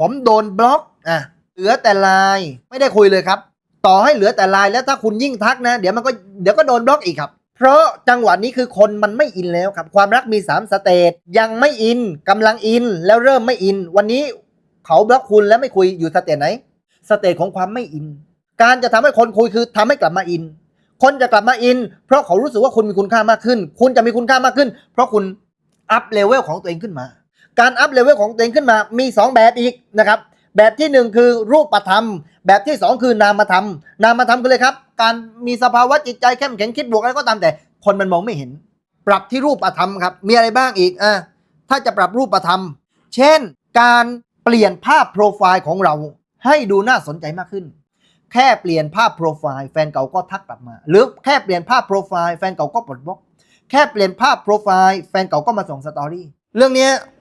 ผมโดนบล็อกอะเหลือแต่ไลน์ไม่ได้คุยเลยครับ ต่อให้เหลือแต่ไลน์แล้วถ้าคุณยิ่งทักนะ เดี๋ยวมันก็เดี๋ยวก็โดนบล็อกอีกครับ เพราะจังหวะนี้คือคนมันไม่อินแล้วครับ ความรักมี 3 สเตจยังไม่อินกำลังอินแล้วเริ่มไม่อิน วันนี้เขาบล็อกคุณแล้วไม่คุยอยู่สเตจไหน สเตจของความไม่อิน การจะทำให้คนคุยคือทำให้กลับมาอิน คนจะกลับมาอิน เพราะเขารู้สึกว่าคุณมีคุณค่ามากขึ้น คุณจะมีคุณค่ามากขึ้น เพราะคุณอัพเลเวลของตัวเองขึ้นมา การอัพเลเวลของตัวเองขึ้นมามี 2 แบบอีกนะครับแบบที่ 1 คือรูปธรรม แบบที่ 2 คือนามธรรม นามธรรมคือเลยครับ การมีสภาวะจิตใจเข้มแข็งคิดบวกอะไรก็ตามแต่คนมันมองไม่เห็น ปรับที่รูปธรรมครับมีอะไรบ้างอีกอะถ้าจะปรับรูปธรรม เช่น การเปลี่ยนภาพโปรไฟล์ของเรา ให้ดูน่าสนใจมากขึ้น แค่เปลี่ยนภาพโปรไฟล์แฟนเก่าก็ทักกลับมา หรือแค่เปลี่ยนภาพโปรไฟล์แฟนเก่าก็ปลดบล็อก แค่เปลี่ยนภาพโปรไฟล์แฟนเก่าก็มาส่งสตอรี่เรื่องนี้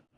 บ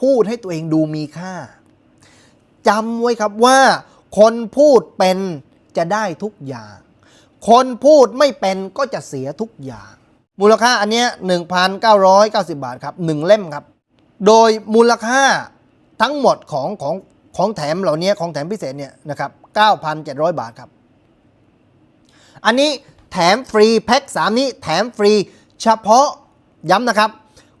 พูดให้ตัวเองดูมีค่าจำไว้ครับว่า คนพูดเป็นจะได้ทุกอย่าง คนพูดไม่เป็นก็จะเสียทุกอย่าง มูลค่าอันเนี้ย1,990 บาทครับ1เล่มครับ โดยมูลค่าทั้งหมดของของของแถมเหล่านี้ของแถมพิเศษเนี่ยนะครับ 9,700 บาทครับ อันนี้แถมฟรีแพ็ค3 นี้แถมฟรีเฉพาะย้ำนะครับ